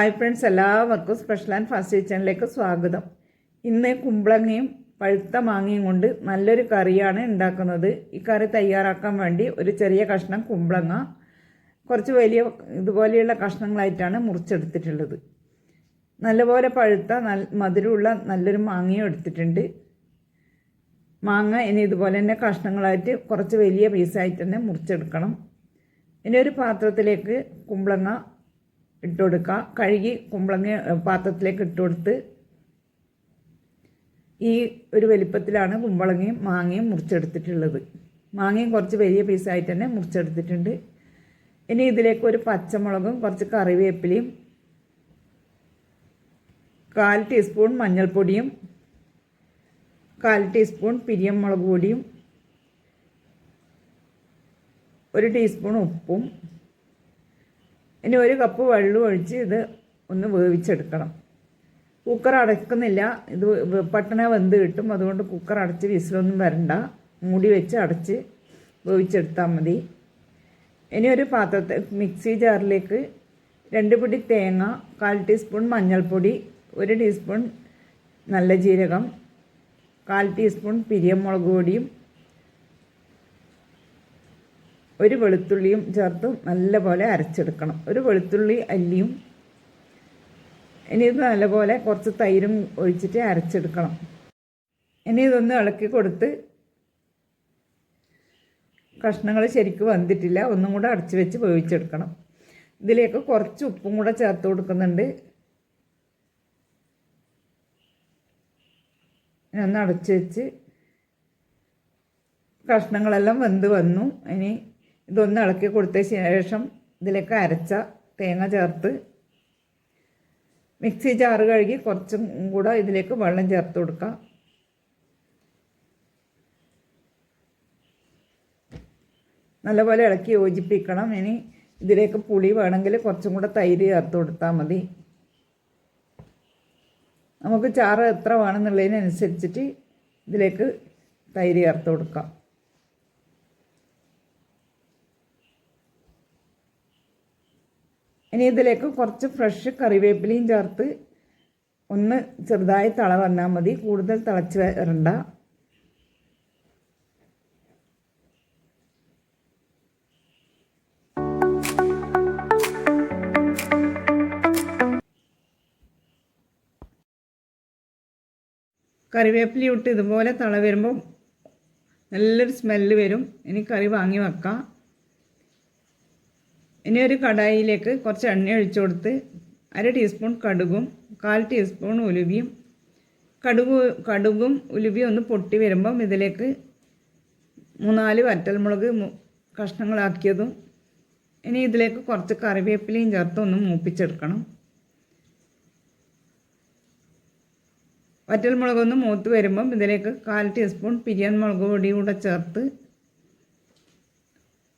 Hi friends എല്ലാവർക്കും special and fast കിച്ചണിലേക്ക് സ്വാഗതം. ഇന്ന് കുമ്പളങ്ങയും പഴുത്ത മാങ്ങയും കൊണ്ട് നല്ലൊരു കറിയാണ് ഉണ്ടാക്കുന്നത്. ഈ കറി തയ്യാറാക്കാൻ വേണ്ടി ഒരു ചെറിയ കഷ്ണം കുമ്പളങ്ങ കുറച്ച് വലിയ ഇതുപോലെയുള്ള കഷ്ണങ്ങളായിട്ടാണ് മുറിച്ചെടുത്തിട്ടുള്ളത്. നല്ലപോലെ പഴുത്ത നല്ല മധുരമുള്ള നല്ലൊരു മാങ്ങയും എടുത്തിട്ടുണ്ട്. മാങ്ങ ഇനി ഇതുപോലെ തന്നെ കഷ്ണങ്ങളായിട്ട് കുറച്ച് വലിയ പീസായിട്ട് തന്നെ മുറിച്ചെടുക്കണം. ഇനി ഒരു പാത്രത്തിലേക്ക് കുമ്പളങ്ങ ഇട്ട് കൊടുക്കുക കഴുകി കുമ്പളങ്ങ പാത്രത്തിലേക്ക് ഇട്ട് കൊടുത്ത് ഈ ഒരു വലിപ്പത്തിലാണ് കുമ്പളങ്ങയും മാങ്ങയും മുറിച്ചെടുത്തിട്ടുള്ളത്. മാങ്ങയും കുറച്ച് വലിയ പീസായിട്ട് തന്നെ മുറിച്ചെടുത്തിട്ടുണ്ട്. ഇനി ഇതിലേക്ക് ഒരു പച്ചമുളകും കുറച്ച് കറിവേപ്പിലയും കാൽ ടീസ്പൂൺ മഞ്ഞൾപ്പൊടിയും കാൽ ടീസ്പൂൺ പിരിയം മുളക് പൊടിയും ഒരു ടീസ്പൂൺ ഉപ്പും ഇനി ഒരു കപ്പ് വെള്ളം ഒഴിച്ച് ഇത് ഒന്ന് വേവിച്ചെടുക്കണം. കുക്കർ അടയ്ക്കുന്നില്ല. ഇത് പെട്ടെന്ന് വെന്ത് കിട്ടും. അതുകൊണ്ട് കുക്കർ അടച്ച് വിസിലൊന്നും വരണ്ട. മൂടി വെച്ച് അടച്ച് വേവിച്ചെടുത്താൽ മതി. ഇനി ഒരു പാത്രത്തെ മിക്സി ജാറിലേക്ക് രണ്ട് പിടി തേങ്ങ കാൽ ടീസ്പൂൺ മഞ്ഞൾപ്പൊടി ഒരു ടീസ്പൂൺ നല്ല ജീരകം കാൽ ടീസ്പൂൺ പിരിയമുളക് പൊടിയും ഒരു വെളുത്തുള്ളിയും ചേർത്ത് നല്ലപോലെ അരച്ചെടുക്കണം. ഒരു വെളുത്തുള്ളി അല്ലിയും ഇനി ഇത് നല്ലപോലെ കുറച്ച് തൈരും ഒഴിച്ചിട്ട് അരച്ചെടുക്കണം. ഇനി ഇതൊന്ന് ഇളക്കി കൊടുത്ത് കഷ്ണങ്ങൾ ശരിക്കും വന്നിട്ടില്ല. ഒന്നും കൂടെ അടച്ചു വെച്ച് വേവിച്ചെടുക്കണം. ഇതിലേക്ക് കുറച്ച് ഉപ്പും കൂടെ ചേർത്ത് കൊടുക്കുന്നുണ്ട്. ഒന്ന് അടച്ചു വെച്ച് കഷ്ണങ്ങളെല്ലാം വെന്ത് വന്നു. ഇനി ഇതൊന്ന് ഇളക്കി കൊടുത്ത ശേഷം ഇതിലേക്ക് അരച്ച തേങ്ങ ചേർത്ത് മിക്സി ജാറ് കഴുകി കുറച്ചും കൂടെ ഇതിലേക്ക് വെള്ളം ചേർത്ത് കൊടുക്കാം നല്ലപോലെ ഇളക്കി യോജിപ്പിക്കണം. ഇനി ഇതിലേക്ക് പുളി വേണമെങ്കിൽ കുറച്ചും കൂടെ തൈര് ചേർത്ത് കൊടുത്താൽ മതി. നമുക്ക് ചാറ് എത്ര വേണമെന്നുള്ളതിനനുസരിച്ചിട്ട് ഇതിലേക്ക് തൈര് ചേർത്ത് കൊടുക്കാം. ഇനി ഇതിലേക്ക് കുറച്ച് ഫ്രഷ് കറിവേപ്പിലയും ചേർത്ത് ഒന്ന് ചെറുതായി തള വന്നാൽ മതി. കൂടുതൽ തിളച്ച് വരണ്ട. കറിവേപ്പില ഇട്ട് ഇതുപോലെ തള വരുമ്പോൾ നല്ലൊരു സ്മെല്ല് വരും. ഇനി കറി വാങ്ങി വെക്കാം. ഇനി ഒരു കടായിലേക്ക് കുറച്ച് എണ്ണ ഒഴിച്ചു കൊടുത്ത് അര ടീസ്പൂൺ കടുകും കാൽ ടീസ്പൂൺ ഉലുവിയും കടുക് കടുകും ഉലുവിയും ഒന്ന് പൊട്ടി വരുമ്പം ഇതിലേക്ക് മൂന്നാൽ വറ്റൽമുളക് കഷ്ണങ്ങളാക്കിയതും ഇനി ഇതിലേക്ക് കുറച്ച് കറിവേപ്പിലയും ചേർത്ത് ഒന്ന് മൂപ്പിച്ചെടുക്കണം. വറ്റൽമുളകൊന്ന് മൂത്ത് വരുമ്പം ഇതിലേക്ക് കാൽ ടീസ്പൂൺ പിരിയൻ മുളക് പൊടി കൂടെ ചേർത്ത്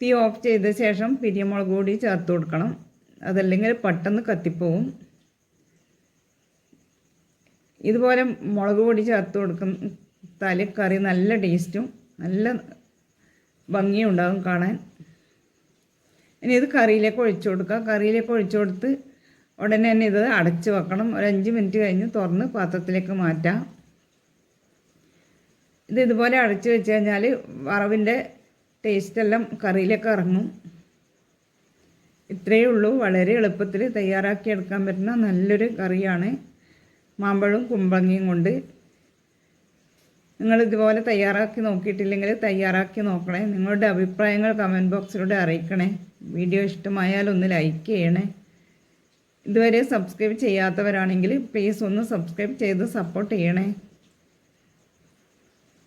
തീ ഓഫ് ചെയ്ത ശേഷം പിരിയമുളക് കൂടി ചേർത്ത് കൊടുക്കണം. അതല്ലെങ്കിൽ പെട്ടെന്ന് കത്തിപ്പോവും. ഇതുപോലെ മുളക് പൊടി ചേർത്ത് കൊടുത്താൽ കറി നല്ല ടേസ്റ്റും നല്ല ഭംഗിയും ഉണ്ടാകും കാണാൻ. ഇനി ഇത് കറിയിലേക്ക് ഒഴിച്ചു കൊടുക്കുക. കറിയിലേക്ക് ഒഴിച്ചു കൊടുത്ത് ഉടനെ തന്നെ ഇത് അടച്ചു വെക്കണം. ഒരു അഞ്ച് മിനിറ്റ് കഴിഞ്ഞ് തുറന്ന് പാത്രത്തിലേക്ക് മാറ്റാം. ഇത് ഇതുപോലെ അടച്ചു വെച്ച് കഴിഞ്ഞാൽ വറവിന്റെ ടേസ്റ്റെല്ലാം കറിയിലേക്ക് ഇറങ്ങും. ഇത്രയേ ഉള്ളൂ. വളരെ എളുപ്പത്തിൽ തയ്യാറാക്കി എടുക്കാൻ പറ്റുന്ന നല്ലൊരു കറിയാണ്. മാമ്പഴവും കുമ്പളങ്ങയും കൊണ്ട്. നിങ്ങൾ ഇതുപോലെ തയ്യാറാക്കി നോക്കിയിട്ടില്ലെങ്കിൽ തയ്യാറാക്കി നോക്കണേ. നിങ്ങളുടെ അഭിപ്രായങ്ങൾ കമന്റ് ബോക്സിലൂടെ അറിയിക്കണേ. വീഡിയോ ഇഷ്ടമായാൽ ഒന്ന് ലൈക്ക് ചെയ്യണേ. ഇതുവരെ സബ്സ്ക്രൈബ് ചെയ്യാത്തവരാണെങ്കിൽ പ്ലീസ് ഒന്ന് സബ്സ്ക്രൈബ് ചെയ്ത് സപ്പോർട്ട് ചെയ്യണേ.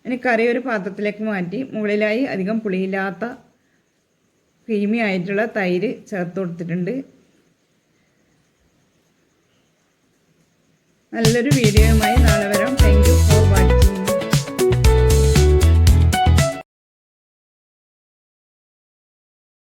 ഇനി കറി ഒരു പാത്രത്തിലേക്ക് മാറ്റി മുകളിലായി അധികം പുളിയില്ലാത്ത ക്രീമി ആയിട്ടുള്ള തൈര് ചേർത്ത് കൊടുത്തിട്ടുണ്ട്. നല്ലൊരു വീഡിയോയുമായി നാളെ വരാം. താങ്ക്